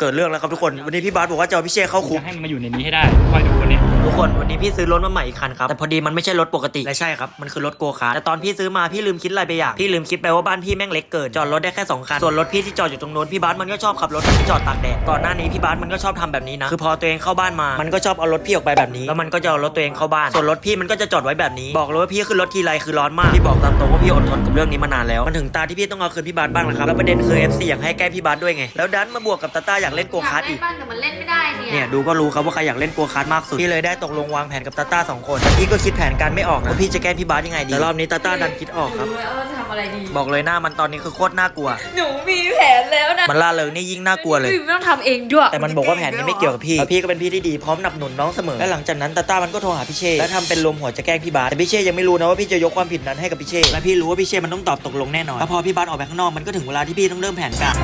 เกิดเรื่องแล้วครับทุกคน วันนี้พี่บาสบอกว่าจะเอาพี่เช่เข้าคุก จะให้มันมาอยู่ในนี้ให้ได้คอยดูวันนี้ทุกคนวันนี้พี่ซื้อรถมาใหม่อีกคันครับแต่พอดีมันไม่ใช่รถปกติและใช่ครับมันคือรถโกคาร์ทแต่ตอนพี่ซื้อมาพี่ลืมคิดอะไรไปอย่างพี่ลืมคิดไปว่าบ้านพี่แม่งเล็กเกินจอดรถได้แค่สองคันส่วนรถพี่ที่จอดอยู่ตรงโน้นพี่บาสมันก็ชอบขับรถที่จอดตากแดดก่อนหน้านี้พี่บาสมันก็ชอบทำแบบนี้นะคือพอตัวเองเข้าบ้านมา มันก็ชอบเอารถพี่ออกไปแบบนี้ แล้วมันก็จะเอารถตัวเองเข้าบ้านส่วนรถพี่มันก็จะจอดไว้แบบนี้ บอกเลยว่าพี่ขึ้นรถทีไรคือร้อนมากพี่บอกตามตรงว่าพี่อดทนกับเรื่องนี้มานานแล้วมันถึงตาที่พี่ต้องเอาคืนพี่บาสบ้างแล้วครับแล้วประเด็นคือ FC อยากให้แกล้งพี่บาสด้วยไงแล้วดันมาบวกกับตาต้าอยากเล่นโกอยาคาร์กทเล่อีนกบ้างแต่มันเล่นไม่ได้เนี่ยเนี่ยดูก็รู้ครับว่าใครอยากเล่นโกคาร์ทมากสุด พี่เลยได้ตกลงวางแผนกับตาต้าสองคนแต่พี่ก็คิดแผนการไม่ออกนะว่าพี่จะแกล้งพี่บาสยังไงดีแต่รอบนี้ตาต้าดันคิดออกครับ รู้แล้วว่าจะทำอะไรดี บอกเลยหน้ามันตอนนี้คือโคตรน่ากลัว หนูมีแผนแล้วนะมันล่าเริงนี่ยิ่งน่ากลัวเลยไม่ต้องทำเองด้วยแต่มันบอกว่าแผนนี้ไม่เกี่ยวกับพี่แล้วพี่ก็เป็นพี่ที่ดีพร้อมสนับสนุนน้องเสมอ และหลังจากนั้นตาต้ามันก็โทรหาพี่เช่และทำเป็นลมหัวจะแกล้งพี่บาสแต่พี่เช่ยังไม่รู้นะว่าพี่จะยกความผิดนั้นให้กับพี่เช่และพี่รู้ว่าพี่เช่มันต้องตอบตกลงแน่นอนแล้วพอพี่บาสออกไปข้างนอกมันก็ถึงเวลาที่พี่ต้องเริ่มแผนการ